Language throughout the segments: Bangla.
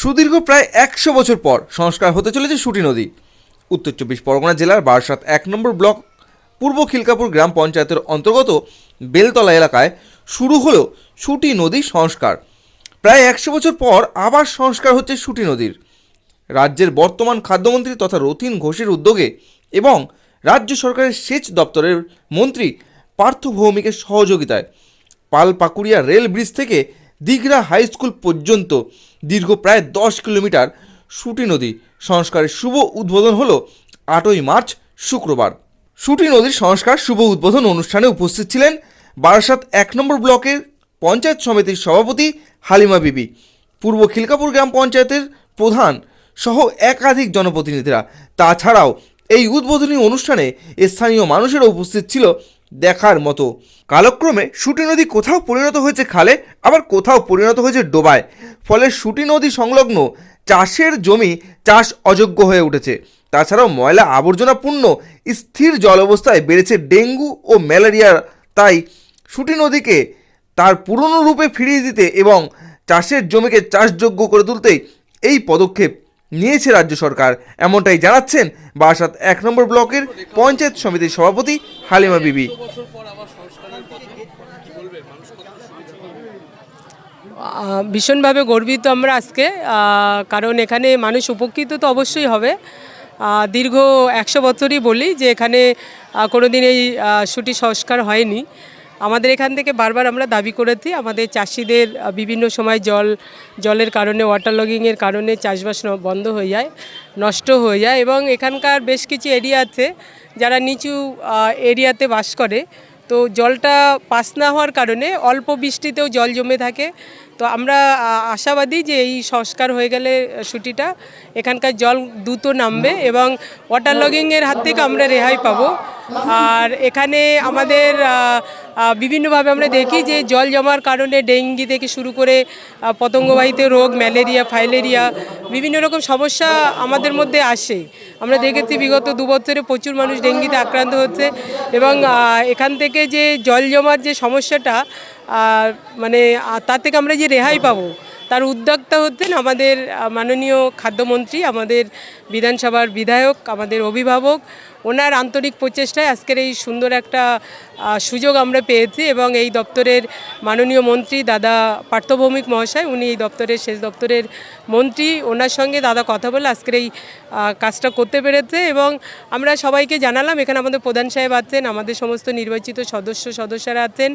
সুদীর্ঘ প্রায় একশো বছর পর সংস্কার হতে চলেছে সুটি নদী। উত্তর চব্বিশ পরগনা জেলার বারাসাত এক নম্বর ব্লক পূর্ব খিলকাপুর গ্রাম পঞ্চায়েতের অন্তর্গত বেলতলা এলাকায় শুরু হলো সুটি নদী সংস্কার। প্রায় একশো বছর পর আবার সংস্কার হচ্ছে সুটি নদীর। রাজ্যের বর্তমান খাদ্যমন্ত্রী তথা রথিন ঘোষের উদ্যোগে এবং রাজ্য সরকারের সেচ দপ্তরের মন্ত্রী পার্থ ভৌমিকের সহযোগিতায় পালপাকুড়িয়া রেল ব্রিজ থেকে দিঘরা হাই স্কুল পর্যন্ত দীর্ঘ প্রায় দশ কিলোমিটার সুটি নদী সংস্কারের শুভ উদ্বোধন হলো আটই মার্চ, শুক্রবার। সুটি নদীর সংস্কার শুভ উদ্বোধন অনুষ্ঠানে উপস্থিত ছিলেন বারাসাত এক নম্বর ব্লকের পঞ্চায়েত সমিতির সভাপতি হালিমা বিবি, পূর্ব খিলকাপুর গ্রাম পঞ্চায়েতের প্রধান সহ একাধিক জনপ্রতিনিধিরা। তাছাড়াও এই উদ্বোধনী অনুষ্ঠানে স্থানীয় মানুষেরও উপস্থিত ছিল দেখার মতো। কালক্রমে সুটি নদী কোথাও পরিণত হয়েছে খালে, আবার কোথাও পরিণত হয়েছে ডোবায়। ফলে সুটি নদী সংলগ্ন চাষের জমি চাষ অযোগ্য হয়ে উঠেছে। তাছাড়াও ময়লা আবর্জনাপূর্ণ স্থির জল অবস্থায় বেড়েছে ডেঙ্গু ও ম্যালেরিয়া। তাই সুটি নদীকে তার পুরনো রূপে ফিরিয়ে দিতে এবং চাষের জমিকে চাষযোগ্য করে তুলতেই এই পদক্ষেপ নিয়েছে রাজ্য সরকার। এমনটাই জানাচ্ছেন বারাসাত এক নম্বর ব্লকের পঞ্চায়েত সমিতির সভাপতি হালিমা বিবি। ভীষণভাবে গর্বিত আমরা আজকে কারণ এখানে মানুষ উপকৃত তো অবশ্যই হবে। দীর্ঘ একশো বছরই বলি যে এখানে আহ, কোনোদিন এই সুটি সংস্কার হয়নি। আমাদের এখান থেকে বারবার আমরা দাবি করেছি, আমাদের চাষিদের বিভিন্ন সময় জল, জলের কারণে ওয়াটার লগিংয়ের কারণে চাষবাস বন্ধ হয়ে যায়, নষ্ট হয়ে যায় এবং এখানকার বেশ কিছু এরিয়া আছে যারা নিচু এরিয়াতে বাস করে। তো জলটা পাস না হওয়ার কারণে অল্প বৃষ্টিতেও জল জমে থাকে। তো আমরা আশাবাদী যে এই সংস্কার হয়ে গেলে ছুটিটা এখানকার জল দ্রুত নামবে এবং ওয়াটার লগিংয়ের হাত থেকে আমরা রেহাই পাবো। আর এখানে আমাদের বিভিন্নভাবে আমরা দেখি যে জল জমার কারণে ডেঙ্গি থেকে শুরু করে পতঙ্গবাহিত রোগ, ম্যালেরিয়া, ফাইলেরিয়া, বিভিন্ন রকম সমস্যা আমাদের মধ্যে আসে। আমরা দেখেছি বিগত দু বছরে প্রচুর মানুষ ডেঙ্গিতে আক্রান্ত হচ্ছে এবং এখান থেকে যে জল জমার যে সমস্যাটা মানে তার থেকে আমরা যে রেহাই পাবো, তার উদ্যোক্তা হচ্ছেন আমাদের মাননীয় খাদ্যমন্ত্রী, আমাদের বিধানসভার বিধায়ক, আমাদের অভিভাবক ওনার আন্তরিক প্রচেষ্টায় আজকের এই সুন্দর একটা সুযোগ আমরা পেয়েছি এবং এই দপ্তরের মাননীয় মন্ত্রী দাদা পার্থভৌমিক মহাশয়, উনি এই দপ্তরের শেষ দপ্তরের মন্ত্রী, ওনার সঙ্গে দাদা কথা বলে আজকের এই কাজটা করতে পেরেছে এবং আমরা সবাইকে জানালাম, এখানে আমাদের প্রধান সাহেব আছেন, আমাদের সমস্ত নির্বাচিত সদস্য সদস্যরা আছেন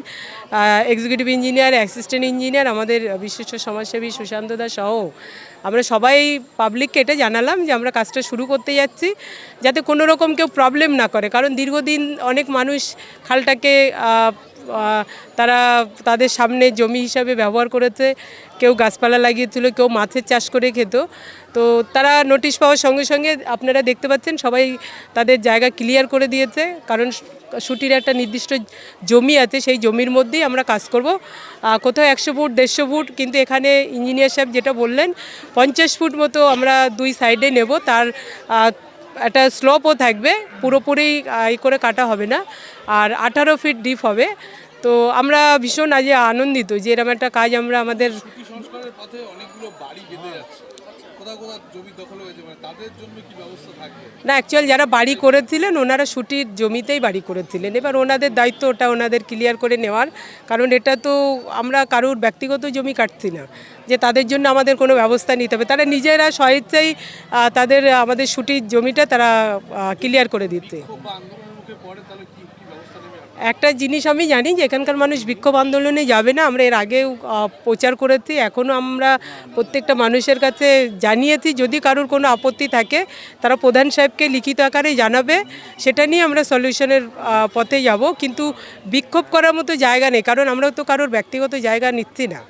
এক্সিকিউটিভ ইঞ্জিনিয়ার অ্যাসিস্ট্যান্ট ইঞ্জিনিয়ার আমাদের বিশিষ্ট সমাজসেবী সুশান্ত সহ আমরা সবাই পাবলিককে এটা জানালাম যে আমরা কাজটা শুরু করতে যাচ্ছি, যাতে কোনো রকম কেউ প্রবলেম না করে। কারণ দীর্ঘদিন অনেক মানুষ খালটাকে তারা তাদের সামনে জমি হিসাবে ব্যবহার করেছে। কেউ গাছপালা লাগিয়েছিল, কেউ মাছের চাষ করে খেত। তো তারা নোটিশ পাওয়ার সঙ্গে সঙ্গে আপনারা দেখতে পাচ্ছেন, সবাই তাদের জায়গা ক্লিয়ার করে দিয়েছে। কারণ সুটির একটা নির্দিষ্ট জমি আছে, সেই জমির মধ্যেই আমরা কাজ করব। কোথাও একশো ফুট, দেড়শো ফুট, কিন্তু এখানে ইঞ্জিনিয়ার সাহেব যেটা বললেন, পঞ্চাশ ফুট মতো আমরা দুই সাইডে নেব। তার একটা স্লোপও থাকবে, পুরোপুরি ই করে কাটা হবে না, আর আঠারো ফিট ডিপ হবে। তো আমরা ভীষণ আজ আনন্দিত যে এরকম একটা কাজ আমরা আমাদের পথে অনেকগুলো বাড়ি বেঁধে যাচ্ছে। কোথাও কোথাও জমি দখল হয়েছে মানে তাদের জন্য কি ব্যবস্থা থাকবে? না অ্যাকচুয়াল যারা বাড়ি করেছিলেন ওনারা ছুটির জমিতেই বাড়ি করেছিলেন। এবার ওনাদের দায়িত্ব ওটা ওনাদের ক্লিয়ার করে নেওয়ার। কারণ এটা তো আমরা কারোর ব্যক্তিগত জমি কাটছি না। যে তাদের জন্য আমাদের কোনো ব্যবস্থা নিতে হবে। তারা নিজেরা স্বেচ্ছাই তাদের আমাদের ছুটির জমিটা তারা ক্লিয়ার করে দিতে একটা জিনিস আমি জানি যে এখানকার মানুষ বিক্ষোভ আন্দোলনে যাবে না। আমরা এর আগেও প্রচার করেছি এখনও আমরা প্রত্যেকটা মানুষের কাছে জানিয়েছি, যদি কারোর কোনো আপত্তি থাকে, তারা প্রধান সাহেবকে লিখিত আকারে জানাবে, সেটা নিয়ে আমরা সলিউশনের পথে যাব। কিন্তু বিক্ষোভ করার মতো জায়গা নেই, কারণ আমরা তো কারোর ব্যক্তিগত জায়গা নিচ্ছি না।